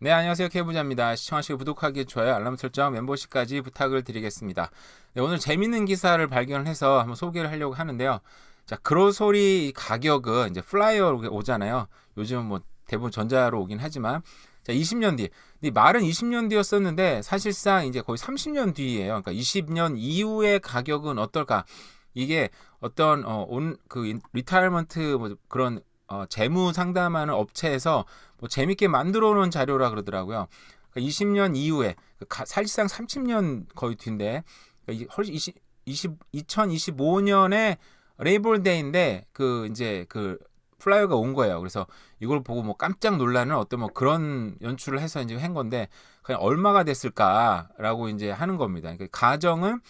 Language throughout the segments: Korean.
네, 안녕하세요. 케부자입니다. 시청하시고 구독하기, 좋아요, 알람 설정, 멤버십까지 부탁을 드리겠습니다. 네, 오늘 재밌는 기사를 발견해서 한번 소개를 하려고 하는데요. 자, 그로소리 가격은 이제 플라이어로 오잖아요. 요즘은 뭐 대부분 전자로 오긴 하지만 자, 20년 뒤. 이 말은 20년 뒤였었는데 사실상 이제 거의 30년 뒤이에요. 그러니까 20년 이후의 가격은 어떨까? 이게 어떤 어, 온 그 리타이먼트 뭐 그런 어, 재무 상담하는 업체에서 뭐 재밌게 만들어 놓은 자료라 그러더라고요. 그러니까 20년 이후에 그 가, 사실상 30년 거의 뒤인데 그러니까 훨씬 20, 20, 2025년에 레이블데이인데 그 이제 그 플라이어가 온 거예요. 그래서 이걸 보고 뭐 깜짝 놀라는 어떤 뭐 그런 연출을 해서 이제 한 건데 그냥 얼마가 됐을까라고 이제 하는 겁니다. 그러니까 가정은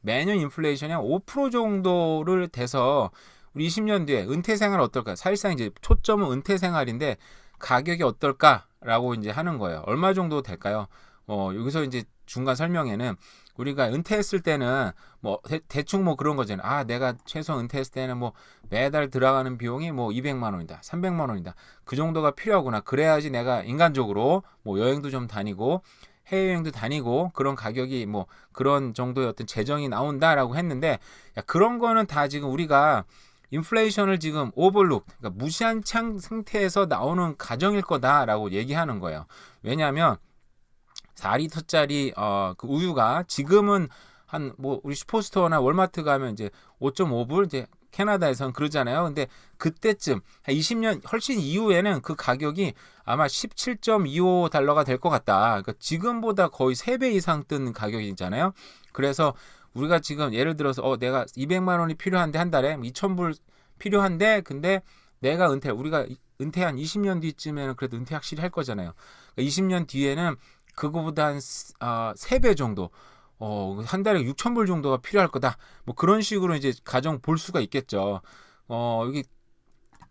매년 인플레이션이 한 5% 정도를 돼서 우리 20년 뒤에 은퇴 생활 어떨까? 사실상 이제 초점은 은퇴 생활인데 가격이 어떨까라고 이제 하는 거예요. 얼마 정도 될까요? 어, 여기서 이제 중간 설명에는 우리가 은퇴했을 때는 뭐 대, 충뭐 그런 거잖아요. 아, 내가 최소 은퇴했을 때는 뭐 매달 들어가는 비용이 뭐 200만 원이다. 300만 원이다. 그 정도가 필요하구나. 그래야지 내가 인간적으로 뭐 여행도 좀 다니고 해외여행도 다니고 그런 가격이 뭐 그런 정도의 어떤 재정이 나온다라고 했는데 야, 그런 거는 다 지금 우리가 인플레이션을 지금 오버룩, 그러니까 무시한 창 상태에서 나오는 가정일 거다라고 얘기하는 거예요. 왜냐하면 4리터짜리 어, 그 우유가 지금은 한 뭐 우리 슈퍼스토어나 월마트 가면 이제 5.5불 이제 캐나다에선 그러잖아요. 근데 그때쯤 한 20년 훨씬 이후에는 그 가격이 아마 17.25달러가 될 것 같다. 그러니까 지금보다 거의 3배 이상 뜬 가격이잖아요. 그래서 우리가 지금 예를 들어서 어 내가 200만 원이 필요한데 한 달에 2,000불 필요한데 근데 내가 은퇴 우리가 은퇴 한 20년 뒤쯤에는 그래도 은퇴 확실히 할 거잖아요. 그러니까 20년 뒤에는 그거보다 한 아, 3배 정도 어, 한 달에 6,000불 정도가 필요할 거다. 뭐 그런 식으로 이제 가정 볼 수가 있겠죠. 어, 여기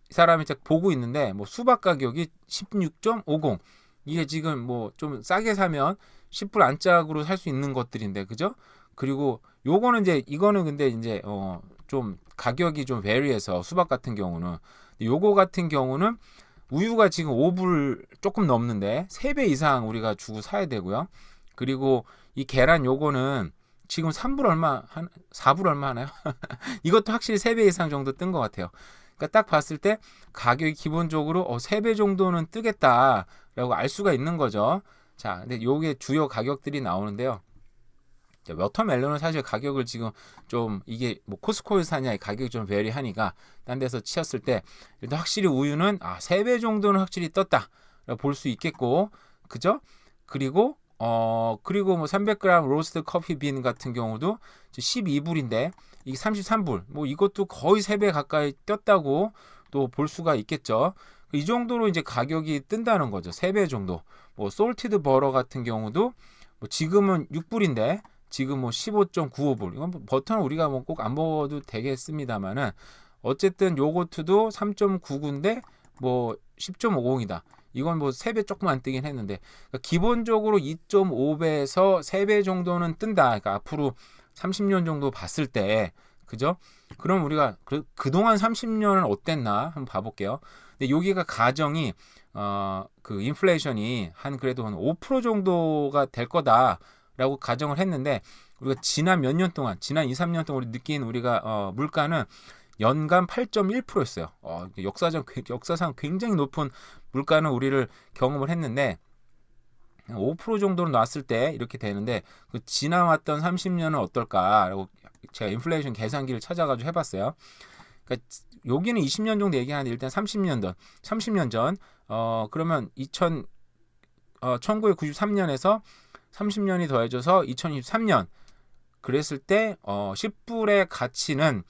사람이 딱 보고 있는데 뭐 수박 가격이 16.50 이게 지금 뭐 좀 싸게 사면 10불 안짝으로 살 수 있는 것들인데 그죠? 그리고 요거는 이제 이거는 근데 이제 어 좀 가격이 좀 베리해서 수박 같은 경우는 요거 같은 경우는 우유가 지금 5불 조금 넘는데 3배 이상 우리가 주고 사야 되고요. 그리고 이 계란 요거는 지금 3불 얼마 한 4불 얼마 하나요? 이것도 확실히 3배 이상 정도 뜬 것 같아요. 그러니까 딱 봤을 때 가격이 기본적으로 어 3배 정도는 뜨겠다라고 알 수가 있는 거죠. 자, 근데 요게 주요 가격들이 나오는데요. 워터멜론은 사실 가격을 지금 좀 이게 뭐 코스코에서 사냐 가격이 좀 베리하니까 딴 데서 치었을 때 일단 확실히 우유는 아 3배 정도는 확실히 떴다 볼 수 있겠고 그죠? 그리고 어 그리고 뭐 300g 로스트 커피 빈 같은 경우도 12불인데 이게 33불 뭐 이것도 거의 3배 가까이 떴다고 또 볼 수가 있겠죠. 이 정도로 이제 가격이 뜬다는 거죠. 3배 정도. 뭐 솔티드 버러 같은 경우도 뭐 지금은 6불인데 지금 뭐 15.95불. 이건 뭐 버터는 우리가 뭐 꼭 안 먹어도 되겠습니다만은 어쨌든 요거트도 3.99인데 뭐 10.50이다. 이건 뭐 3배 조금 안 뜨긴 했는데 그러니까 기본적으로 2.5배에서 3배 정도는 뜬다. 그러니까 앞으로 30년 정도 봤을 때 그죠? 그럼 우리가 그, 그동안 30년은 어땠나 한번 봐볼게요. 근데 여기가 가정이 어, 그 인플레이션이 한 그래도 한 5% 정도가 될 거다. 라고 가정을 했는데 우리가 지난 몇 년 동안 지난 2, 3년 동안 우리 느낀 우리가 어, 물가는 연간 8.1%였어요. 어, 역사적 역사상 굉장히 높은 물가는 우리를 경험을 했는데 5% 정도로 놨을 때 이렇게 되는데 그 지나왔던 30년은 어떨까라고 제가 인플레이션 계산기를 찾아가지고 해봤어요. 그러니까 여기는 20년 정도 얘기하는데 일단 30년 전, 30년 전, 어 그러면 2000 어, 1993년에서 30년이 더해져서 2023년 그랬을 때 어, 10불의 가치는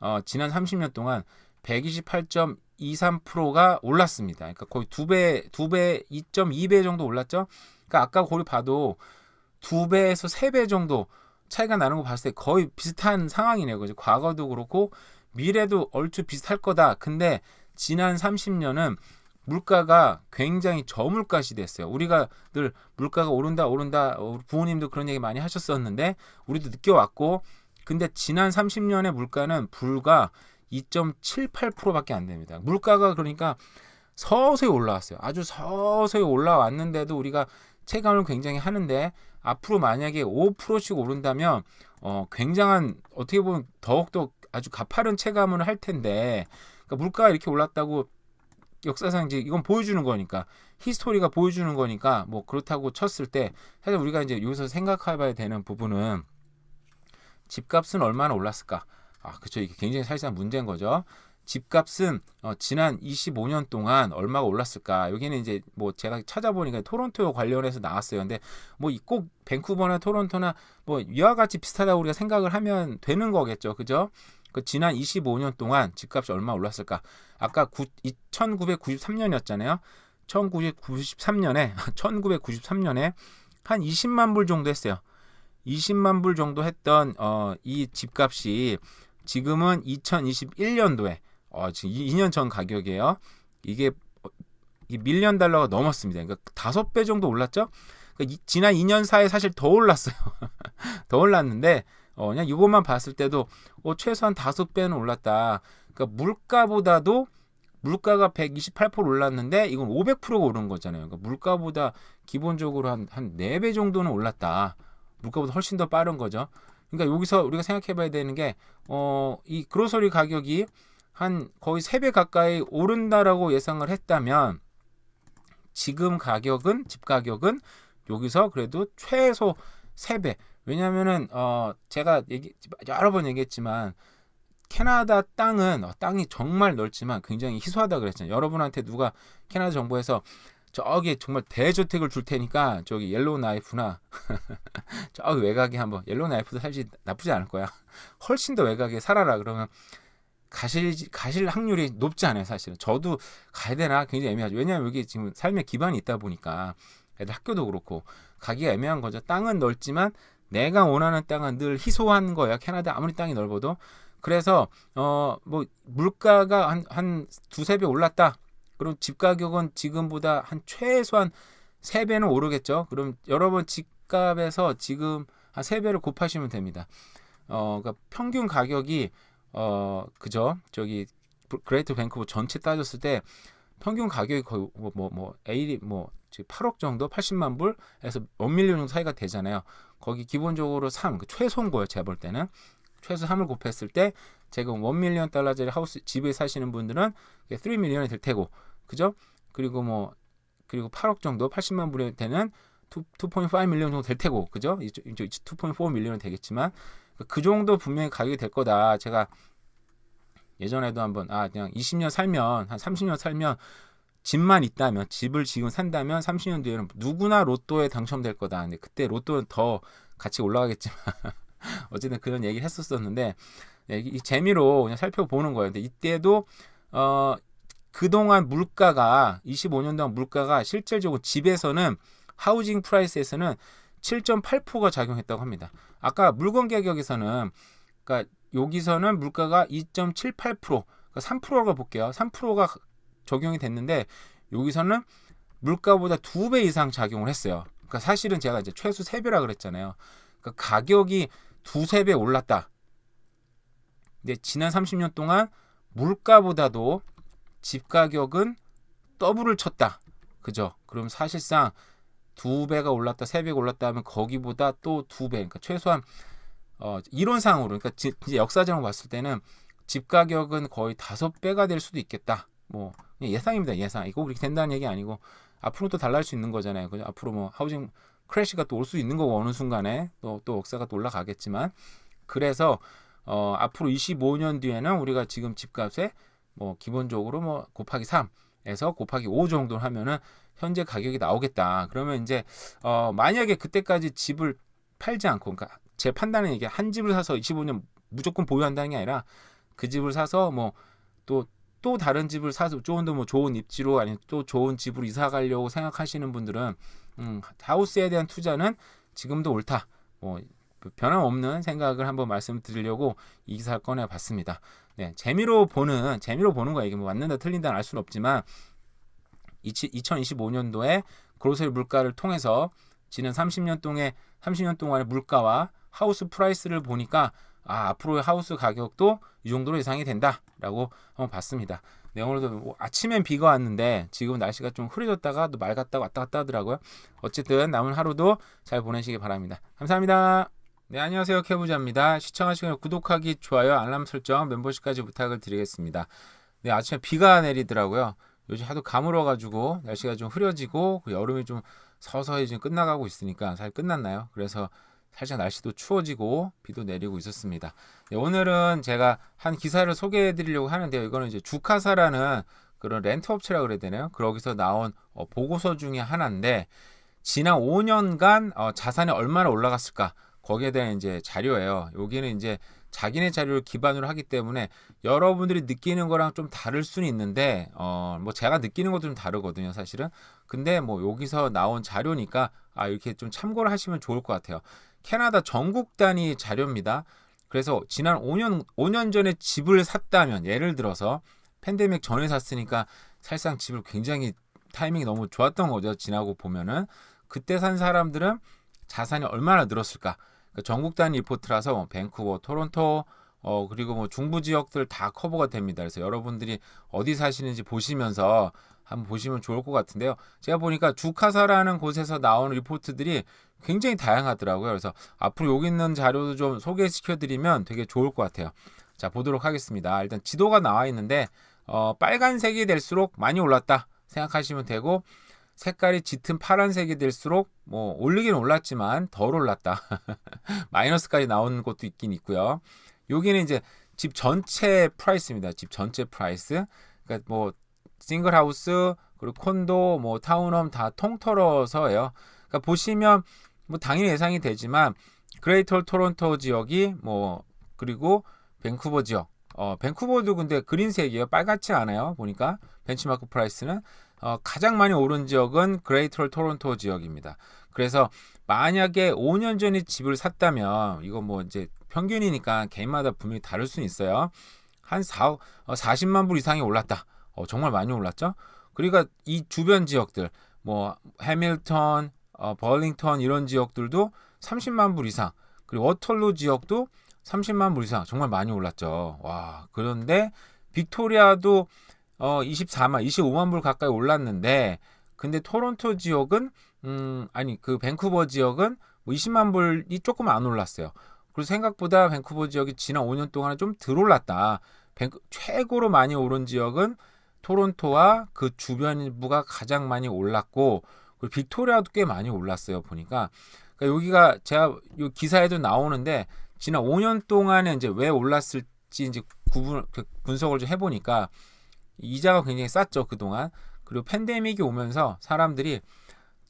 어, 지난 30년 동안 128.23%가 올랐습니다. 그러니까 거의 두 배, 두 배, 2.2배 정도 올랐죠. 그러니까 아까 거기 봐도 두 배에서 세 배 정도 차이가 나는 거 봤을 때 거의 비슷한 상황이네요. 그죠? 과거도 그렇고 미래도 얼추 비슷할 거다. 근데 지난 30년은 물가가 굉장히 저물가 시대였어요. 우리가 늘 물가가 오른다 오른다 부모님도 그런 얘기 많이 하셨었는데 우리도 느껴왔고 근데 지난 30년의 물가는 불과 2.78%밖에 안 됩니다. 물가가 그러니까 서서히 올라왔어요. 아주 서서히 올라왔는데도 우리가 체감을 굉장히 하는데 앞으로 만약에 5%씩 오른다면 어, 굉장한 어떻게 보면 더욱더 아주 가파른 체감을 할 텐데 그러니까 물가가 이렇게 올랐다고 역사상 이제 이건 보여주는 거니까 히스토리가 보여주는 거니까 뭐 그렇다고 쳤을 때 사실 우리가 이제 여기서 생각해봐야 되는 부분은 집값은 얼마나 올랐을까? 아, 그렇죠. 이게 굉장히 사실상 문제인 거죠. 집값은 어, 지난 25년 동안 얼마가 올랐을까? 여기는 이제 뭐 제가 찾아보니까 토론토 관련해서 나왔어요. 근데 뭐 꼭 밴쿠버나 토론토나 뭐 이와 같이 비슷하다고 우리가 생각을 하면 되는 거겠죠. 그죠? 그 지난 25년 동안 집값이 얼마 올랐을까? 아까 9, 1993년이었잖아요. 1993년에 1993년에 한 20만 불 정도 했어요. 20만 불 정도 했던 어, 이 집값이 지금은 2021년도에 어, 지금 2년 전 가격이에요. 이게 이 밀리언 달러가 넘었습니다. 그러니까 다섯 배 정도 올랐죠. 그러니까 이, 지난 2년 사이에 사실 더 올랐어요. 더 올랐는데 어, 그냥 이것만 봤을 때도 어, 최소한 다섯 배는 올랐다. 그러니까 물가보다도 물가가 128% 올랐는데 이건 500%가 오른 거잖아요. 그러니까 물가보다 기본적으로 한 한 네 배 정도는 올랐다. 물가보다 훨씬 더 빠른 거죠. 그러니까 여기서 우리가 생각해 봐야 되는 게 어, 이 그로서리 가격이 한 거의 3배 가까이 오른다라고 예상을 했다면 지금 가격은 집 가격은 여기서 그래도 최소 3배. 왜냐면은 어 제가 얘기 여러 번 얘기했지만 캐나다 땅은 어, 땅이 정말 넓지만 굉장히 희소하다 그랬잖아요. 여러분한테 누가 캐나다 정부에서 저기 정말 대저택을 줄 테니까 저기 옐로우 나이프나 저기 외곽에 한번 옐로우 나이프도 사실 나쁘지 않을 거야. 훨씬 더 외곽에 살아라 그러면 가실 가실 확률이 높지 않아요 사실은. 저도 가야 되나 굉장히 애매하죠. 왜냐하면 여기 지금 삶의 기반이 있다 보니까 애들 학교도 그렇고 가기가 애매한 거죠. 땅은 넓지만 내가 원하는 땅은 늘 희소한 거야. 캐나다 아무리 땅이 넓어도 그래서 어 뭐 물가가 한 한 두세 배 올랐다. 그럼 집 가격은 지금보다 한 최소한 세 배는 오르겠죠. 그럼 여러분 집값에서 지금 한 세 배를 곱하시면 됩니다. 어 그러니까 평균 가격이 어 그죠? 저기 그레이트 밴쿠버 전체 따졌을 때 평균 가격이 거의 뭐뭐 뭐, A 뭐 8억 정도 80만 불에서 1밀리언 정도 사이가 되잖아요. 거기 기본적으로 3, 그 최소인 거예요. 제가 볼 때는. 최소 3을 곱했을 때 지금 1밀리언 달러짜리 하우스 집에 사시는 분들은 3밀리언이 될 테고. 그죠? 그리고 뭐 그리고 8억 정도 80만 불이 되는 2.5 밀리언 정도 될 테고. 그죠? 이쪽 2.4 밀리언은 되겠지만 그 정도 분명히 가격이 될 거다. 제가 예전에도 한번 아 그냥 20년 살면 한 30년 살면 집만 있다면 집을 지금 산다면 30년 뒤에는 누구나 로또에 당첨될 거다. 근데 그때 로또는 더 같이 올라가겠지만 어쨌든 그런 얘기를 했었었는데 네, 이 재미로 그냥 살펴보는 거예요. 근데 이때도 어 그동안 물가가 25년 동안 물가가 실질적으로 집에서는 하우징 프라이스에서는 7.8%가 작용했다고 합니다. 아까 물건 가격에서는 그러니까 여기서는 물가가 2.78% 그러니까 3%가 볼게요. 3%가 적용이 됐는데 여기서는 물가보다 두 배 이상 작용을 했어요. 그러니까 사실은 제가 이제 최소 세 배라 그랬잖아요. 그러니까 가격이 두세 배 올랐다. 근데 지난 30년 동안 물가보다도 집 가격은 더블을 쳤다. 그죠? 그럼 사실상 두 배가 올랐다, 세 배가 올랐다 하면 거기보다 또 두 배. 그러니까 최소한 어, 이론상으로 그러니까 지, 이제 역사적으로 봤을 때는 집 가격은 거의 다섯 배가 될 수도 있겠다. 뭐 예상입니다. 예상. 이거 그렇게 된다는 얘기 아니고 앞으로 또 달라질 수 있는 거잖아요. 그죠? 앞으로 뭐 하우징 크래시가 또 올 수 있는 거고 어느 순간에 또 또 역사가 또 올라가겠지만 그래서 어 앞으로 25년 뒤에는 우리가 지금 집값에 뭐 기본적으로 뭐 곱하기 3에서 곱하기 5 정도 하면은 현재 가격이 나오겠다. 그러면 이제 어 만약에 그때까지 집을 팔지 않고 그러니까 제 판단은 이게 한 집을 사서 25년 무조건 보유한다는 게 아니라 그 집을 사서 뭐또 또 다른 집을 사서 좀더뭐 좋은 입지로 아니면 또 좋은 집으로 이사 가려고 생각하시는 분들은 음, 하우스에 대한 투자는 지금도 옳다. 뭐 변함없는 생각을 한번 말씀드리려고 이 기사를 꺼내 봤습니다. 네, 재미로 보는 재미로 보는 거야. 이게 뭐 맞는다 틀린다 알 수는 없지만 2025년도에 그로서리 물가를 통해서 지난 30년 동안 30년 동안의 물가와 하우스 프라이스를 보니까 아, 앞으로의 하우스 가격도 이 정도로 예상이 된다라고 한번 봤습니다. 네, 오늘도 뭐 아침엔 비가 왔는데 지금 날씨가 좀 흐려졌다가 또 맑았다 왔다 갔다 하더라고요. 어쨌든 남은 하루도 잘 보내시기 바랍니다. 감사합니다. 네, 안녕하세요. 캐부자입니다. 시청하시고 구독하기, 좋아요, 알람 설정, 멤버십까지 부탁을 드리겠습니다. 네, 아침에 비가 내리더라고요. 요즘 하도 가물어가지고 날씨가 좀 흐려지고 그 여름이 좀 서서히 지금 끝나가고 있으니까 잘 끝났나요? 그래서 살짝 날씨도 추워지고 비도 내리고 있었습니다. 네, 오늘은 제가 한 기사를 소개해 드리려고 하는데요. 이거는 이제 주카사라는 그런 렌트 업체라고 그래야 되나요? 거기서 나온 어, 보고서 중에 하나인데 지난 5년간 어, 자산이 얼마나 올라갔을까? 거기에 대한 이제 자료예요. 여기는 이제 자기네 자료를 기반으로 하기 때문에 여러분들이 느끼는 거랑 좀 다를 수는 있는데 어 뭐 제가 느끼는 것도 좀 다르거든요 사실은 근데 뭐 여기서 나온 자료니까 아 이렇게 좀 참고를 하시면 좋을 것 같아요 캐나다 전국 단위 자료입니다. 그래서 지난 5년 5년 전에 집을 샀다면 예를 들어서 팬데믹 전에 샀으니까 사실상 집을 굉장히 타이밍이 너무 좋았던 거죠 지나고 보면은. 그때 산 사람들은 자산이 얼마나 늘었을까. 그러니까 전국 단위 리포트라서 뭐 밴쿠버, 토론토, 어 그리고 뭐 중부 지역들 다 커버가 됩니다. 그래서 여러분들이 어디 사시는지 보시면서 한번 보시면 좋을 것 같은데요. 제가 보니까 주카사라는 곳에서 나오는 리포트들이 굉장히 다양하더라고요. 그래서 앞으로 여기 있는 자료도 좀 소개시켜 드리면 되게 좋을 것 같아요. 자, 보도록 하겠습니다. 일단 지도가 나와 있는데 어 빨간색이 될수록 많이 올랐다 생각하시면 되고 색깔이 짙은 파란색이 될수록 뭐 올리긴 올랐지만 덜 올랐다. 마이너스까지 나오는 곳도 있긴 있고요. 여기는 이제 집 전체 프라이스입니다. 집 전체 프라이스. 그러니까 뭐 싱글 하우스 그리고 콘도 뭐 타운홈 다 통틀어서예요. 그러니까 보시면 뭐 당연히 예상이 되지만 그레이터 토론토 지역이 뭐 그리고 밴쿠버 지역 어 밴쿠버도 근데 그린색이에요. 빨갛지 않아요. 보니까 벤치마크 프라이스는 어, 가장 많이 오른 지역은 그레이터 토론토 지역입니다. 그래서 만약에 5년 전에 집을 샀다면 이거 뭐 이제 평균이니까 개인마다 분명히 다를 수는 있어요. 한 4, 40만 어, 불 이상이 올랐다. 어, 정말 많이 올랐죠. 그러니까 이 주변 지역들 뭐 해밀턴, 어, 벌링턴 이런 지역들도 30만 불 이상 그리고 워털로 지역도 30만 불 이상 정말 많이 올랐죠. 와 그런데 빅토리아도 어 24만 25만 불 가까이 올랐는데 근데 토론토 지역은 음 아니 그 밴쿠버 지역은 뭐 20만 불이 조금 안 올랐어요. 그리고 생각보다 밴쿠버 지역이 지난 5년 동안 좀 덜 올랐다. 밴쿠, 최고로 많이 오른 지역은 토론토와 그 주변부가 가장 많이 올랐고 그리고 빅토리아도 꽤 많이 올랐어요. 보니까 그러니까 여기가 제가 요 기사에도 나오는데 지난 5년 동안에 이제 왜 올랐을지 이제 구분 그 분석을 좀 해보니까 이자가 굉장히 쌌죠 그 동안 그리고 팬데믹이 오면서 사람들이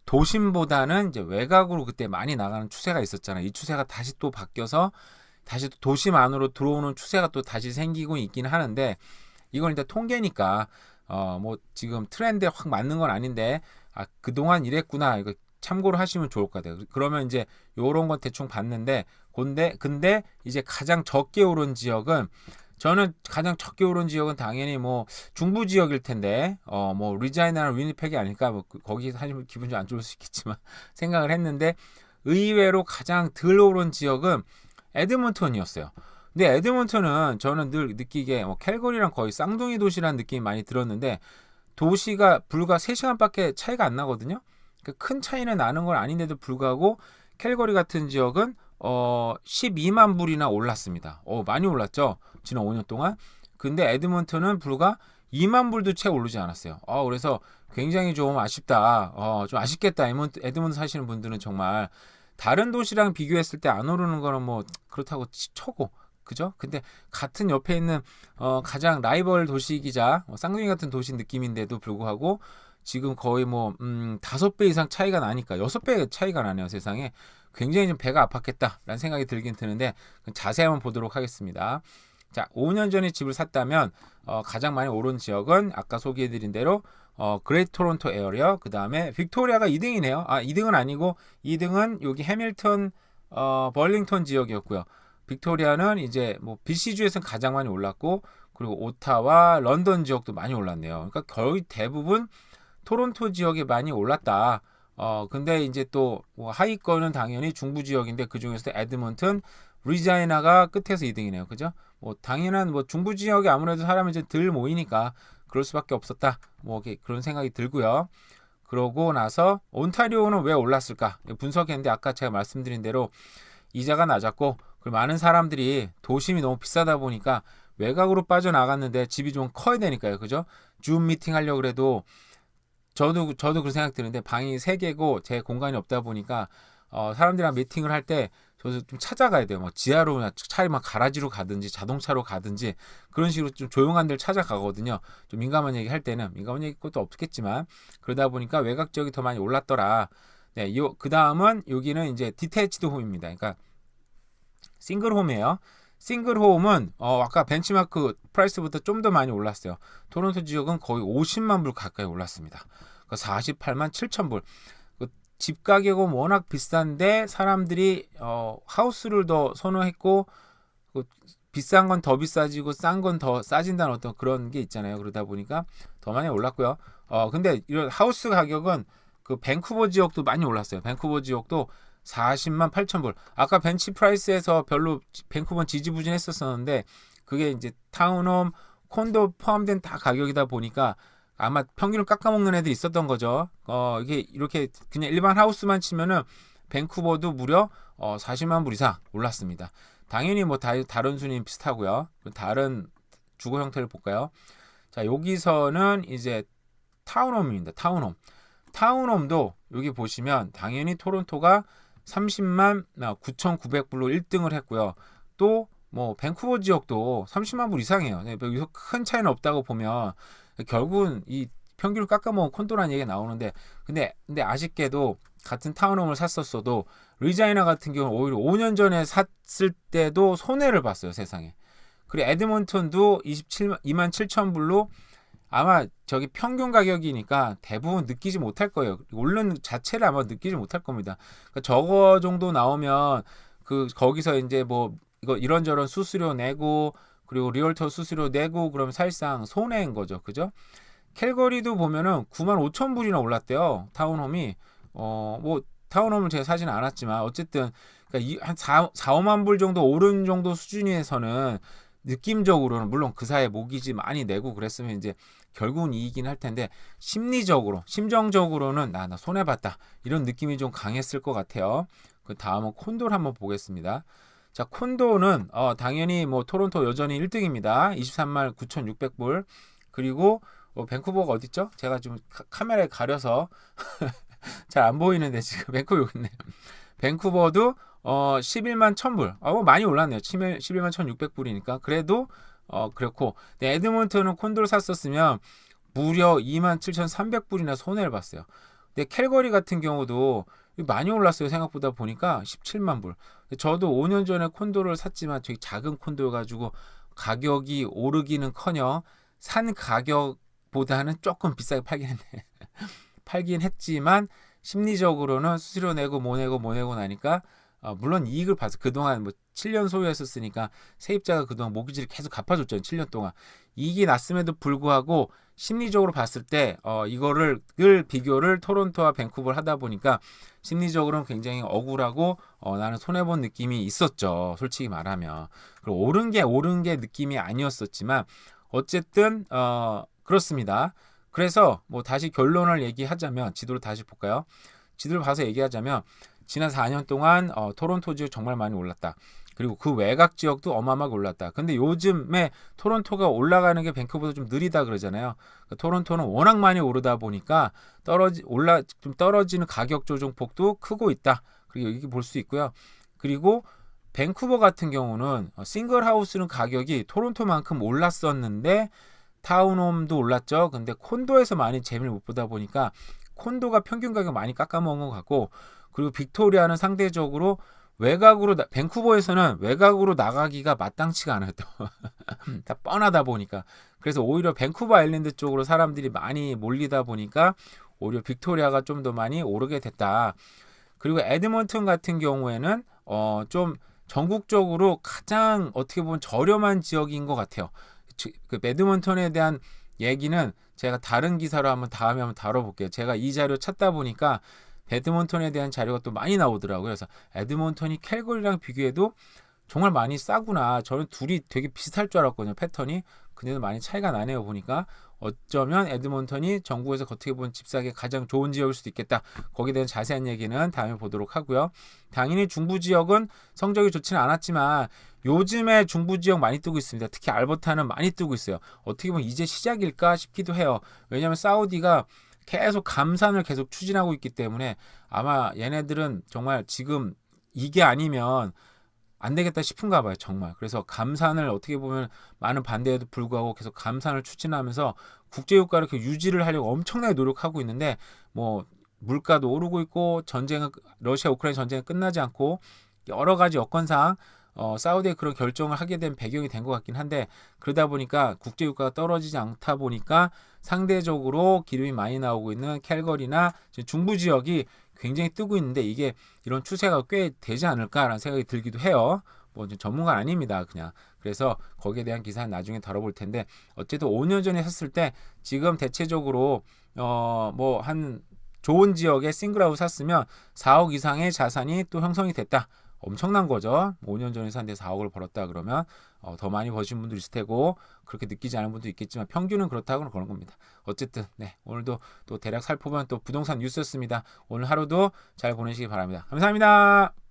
도심보다는 이제 외곽으로 그때 많이 나가는 추세가 있었잖아요. 이 추세가 다시 또 바뀌어서 다시 또 도심 안으로 들어오는 추세가 또 다시 생기고 있긴 하는데 이건 일단 통계니까 어 뭐 지금 트렌드에 확 맞는 건 아닌데 아 그동안 이랬구나 이거 참고로 하시면 좋을 것 같아요. 그러면 이제 요런 건 대충 봤는데 근데 근데 이제 가장 적게 오른 지역은 저는 가장 적게 오른 지역은 당연히 뭐 중부 지역일 텐데 어 뭐 리자이나나 위니펙이 아닐까 뭐그 거기 사실 기분 좀 안 좋을 수 있겠지만 생각을 했는데 의외로 가장 덜 오른 지역은 에드먼턴이었어요. 근데 에드먼턴은 저는 늘 느끼기에 뭐 캘거리랑 거의 쌍둥이 도시라는 느낌이 많이 들었는데 도시가 불과 3시간밖에 차이가 안 나거든요. 그러니까 큰 차이는 나는 건 아닌데도 불구하고 캘거리 같은 지역은 어 12만 불이나 올랐습니다. 어 많이 올랐죠. 지난 5년 동안. 근데 에드먼턴은 불과 2만 불도 채 오르지 않았어요. 어 그래서 굉장히 좀 아쉽다. 어 좀 아쉽겠다. 에드먼턴 사시는 분들은 정말 다른 도시랑 비교했을 때 안 오르는 거는 뭐 그렇다고 쳐고 그죠? 근데 같은 옆에 있는 어 가장 라이벌 도시기자 뭐 쌍둥이 같은 도시 느낌인데도 불구하고 지금 거의 뭐 음, 다섯 배 이상 차이가 나니까 여섯 배 차이가 나네요 세상에 굉장히 좀 배가 아팠겠다라는 생각이 들긴 드는데 자세히 한번 보도록 하겠습니다. 자, 5년 전에 집을 샀다면 어, 가장 많이 오른 지역은 아까 소개해드린 대로 어, 그레이트 토론토 에어리어 그 다음에 빅토리아가 2등이네요. 아 2등은 아니고 2등은 여기 해밀턴 어, 벌링턴 지역이었고요. 빅토리아는 이제 뭐 BC주에서는 가장 많이 올랐고 그리고 오타와 런던 지역도 많이 올랐네요. 그러니까 거의 대부분 토론토 지역이 많이 올랐다. 어 근데 이제 또 뭐 하위권은 당연히 중부 지역인데 그 중에서도 에드먼튼, 리자이나가 끝에서 2등이네요. 그죠? 뭐 당연한 뭐 중부 지역에 아무래도 사람이 이제 덜 모이니까 그럴 수밖에 없었다. 뭐 그런 생각이 들고요. 그러고 나서 온타리오는 왜 올랐을까 분석했는데 아까 제가 말씀드린 대로 이자가 낮았고 그리고 많은 사람들이 도심이 너무 비싸다 보니까 외곽으로 빠져나갔는데 집이 좀 커야 되니까요. 그죠? 줌 미팅 하려고 그래도 저도 저도 그런 생각 드는데 방이 세 개고 제 공간이 없다 보니까 어, 사람들이랑 미팅을 할 때 저도 좀 찾아가야 돼요. 뭐 지하로 차라리 막 가라지로 가든지 자동차로 가든지 그런 식으로 좀 조용한 데를 찾아가거든요. 좀 민감한 얘기 할 때는 민감한 얘기 것도 없겠지만 그러다 보니까 외곽 지역이 더 많이 올랐더라. 네, 요그 다음은 여기는 이제 디테치드 홈입니다. 그러니까 싱글 홈이에요. 싱글 홈은 어 아까 벤치마크 프라이스부터 좀더 많이 올랐어요. 토론토 지역은 거의 50만 불 가까이 올랐습니다. 48만 7천 불. 그집 가격은 워낙 비싼데 사람들이 어 하우스를 더 선호했고 그 비싼 건 더 비싸지고 싼 건 더 싸진다는 어떤 그런 게 있잖아요. 그러다 보니까 더 많이 올랐고요. 어 근데 이런 하우스 가격은 그 밴쿠버 지역도 많이 올랐어요. 밴쿠버 지역도 40만 8천 불. 아까 벤치 프라이스에서 별로 밴쿠버는 지지부진했었었는데 그게 이제 타운홈, 콘도 포함된 다 가격이다 보니까 아마 평균을 깎아먹는 애들이 있었던 거죠. 어 이게 이렇게 그냥 일반 하우스만 치면은 밴쿠버도 무려 어 40만 불 이상 올랐습니다. 당연히 뭐 다, 다른 순위는 비슷하고요. 다른 주거 형태를 볼까요? 자 여기서는 이제 타운홈입니다. 타운홈. 타운홈도 여기 보시면 당연히 토론토가 30만 9,900불로 1등을 했고요. 또 뭐 밴쿠버 지역도 30만 불 이상이에요. 네, 여기서 큰 차이는 없다고 보면 결국은 이 평균을 깎아먹은 콘도라는 얘기가 나오는데 근데 근데 아쉽게도 같은 타운홈을 샀었어도 리자이나 같은 경우는 오히려 5년 전에 샀을 때도 손해를 봤어요 세상에. 그리고 에드먼턴도 27만 2만 7천 불로 아마 저기 평균 가격이니까 대부분 느끼지 못할 거예요. 오른 자체를 아마 느끼지 못할 겁니다. 그러니까 저거 정도 나오면 그 거기서 이제 뭐 이거 이런저런 수수료 내고 그리고 리얼터 수수료 내고 그러면 사실상 손해인 거죠. 그죠? 캘거리도 보면은 9만 5천 불이나 올랐대요. 타운홈이 어 뭐 타운홈을 제가 사지는 않았지만 어쨌든 그러니까 한 4, 4 5만 불 정도 오른 정도 수준에서는 느낌적으로는 물론 그 사이에 모기지 많이 내고 그랬으면 이제 결국은 이기긴 할 텐데 심리적으로 심정적으로는 나나 손해 봤다 이런 느낌이 좀 강했을 것 같아요. 그 다음은 콘도를 한번 보겠습니다. 자 콘도는 어, 당연히 뭐 토론토 여전히 1등입니다. 23만 9,600불 그리고 어, 밴쿠버가 어딨죠? 제가 좀 카, 메라에 가려서 잘 안 보이는데 지금 밴쿠버 여기 있네요. 밴쿠버도 어 11만 1000불. 아, 뭐 많이 올랐네요. 11만 1600불이니까. 그래도 어 그렇고 네, 에드먼턴은 콘도를 샀었으면 무려 2만 7,300불이나 손해를 봤어요. 근데 캘거리 같은 경우도 많이 올랐어요. 생각보다 보니까 17만 불. 저도 5년 전에 콘도를 샀지만 되게 작은 콘도여 가지고 가격이 오르기는커녕 산 가격보다는 조금 비싸게 팔긴 했네. 팔긴 했지만 심리적으로는 수수료 내고 뭐 내고 뭐 내고 나니까 어, 물론 이익을 봐서 그동안 뭐 7년 소유했었으니까 세입자가 그동안 모기지를 계속 갚아줬죠. 7년 동안. 이익이 났음에도 불구하고 심리적으로 봤을 때 어, 이거를 늘 비교를 토론토와 밴쿠버를 하다 보니까 심리적으로는 굉장히 억울하고 어, 나는 손해본 느낌이 있었죠. 솔직히 말하면. 그리고 옳은 게 옳은 게 느낌이 아니었었지만 어쨌든 어, 그렇습니다. 그래서 뭐 다시 결론을 얘기하자면 지도를 다시 볼까요? 지도를 봐서 얘기하자면 지난 4년 동안 어, 토론토 지역 정말 많이 올랐다. 그리고 그 외곽 지역도 어마어마하게 올랐다. 근데 요즘에 토론토가 올라가는 게 밴쿠버보다 좀 느리다 그러잖아요. 그러니까 토론토는 워낙 많이 오르다 보니까 떨어지 올라 좀 떨어지는 가격 조정폭도 크고 있다. 그리고 여기 볼 수 있고요. 그리고 밴쿠버 같은 경우는 어, 싱글 하우스는 가격이 토론토만큼 올랐었는데 타운홈도 올랐죠. 근데 콘도에서 많이 재미를 못 보다 보니까 콘도가 평균 가격 많이 깎아먹은 것 같고 그리고 빅토리아는 상대적으로 외곽으로 밴쿠버에서는 외곽으로 나가기가 마땅치가 않아요. 또. 다 뻔하다 보니까 그래서 오히려 밴쿠버 아일랜드 쪽으로 사람들이 많이 몰리다 보니까 오히려 빅토리아가 좀 더 많이 오르게 됐다. 그리고 에드먼튼 같은 경우에는 어 좀 전국적으로 가장 어떻게 보면 저렴한 지역인 것 같아요. 그 에드먼턴에 대한 얘기는 제가 다른 기사로 한번 다음에 한번 다뤄볼게요. 제가 이 자료 찾다 보니까 에드몬턴에 대한 자료가 또 많이 나오더라고요. 그래서 에드몬턴이 캘거리랑 비교해도 정말 많이 싸구나. 저는 둘이 되게 비슷할 줄 알았거든요. 패턴이. 근데도 많이 차이가 나네요. 보니까 어쩌면 에드몬턴이 전국에서 어떻게 보면 집 사기 가장 좋은 지역일 수도 있겠다. 거기에 대한 자세한 얘기는 다음에 보도록 하고요. 당연히 중부 지역은 성적이 좋지는 않았지만 요즘에 중부 지역 많이 뜨고 있습니다. 특히 알버타는 많이 뜨고 있어요. 어떻게 보면 이제 시작일까 싶기도 해요. 왜냐하면 사우디가 계속 감산을 계속 추진하고 있기 때문에 아마 얘네들은 정말 지금 이게 아니면 안 되겠다 싶은가 봐요, 정말. 그래서 감산을 어떻게 보면 많은 반대에도 불구하고 계속 감산을 추진하면서 국제 유가를 이렇게 유지를 하려고 엄청나게 노력하고 있는데 뭐 물가도 오르고 있고 전쟁은 러시아 우크라이나 전쟁은 끝나지 않고 여러 가지 여건상 어, 사우디에 그런 결정을 하게 된 배경이 된 것 같긴 한데 그러다 보니까 국제 유가가 떨어지지 않다 보니까 상대적으로 기름이 많이 나오고 있는 캘거리나 중부 지역이 굉장히 뜨고 있는데 이게 이런 추세가 꽤 되지 않을까라는 생각이 들기도 해요. 뭐 전문가 아닙니다. 그냥 그래서 거기에 대한 기사는 나중에 다뤄볼 텐데 어쨌든 5년 전에 샀을 때 지금 대체적으로 어 뭐 한 좋은 지역에 싱글아웃 샀으면 4억 이상의 자산이 또 형성이 됐다. 엄청난 거죠. 5년 전에 샀는데 4억을 벌었다 그러면 어, 더 많이 버신 분도 있을 테고 그렇게 느끼지 않은 분도 있겠지만 평균은 그렇다고는 그런 겁니다. 어쨌든 네 오늘도 또 대략 살펴본 또 부동산 뉴스였습니다. 오늘 하루도 잘 보내시기 바랍니다. 감사합니다.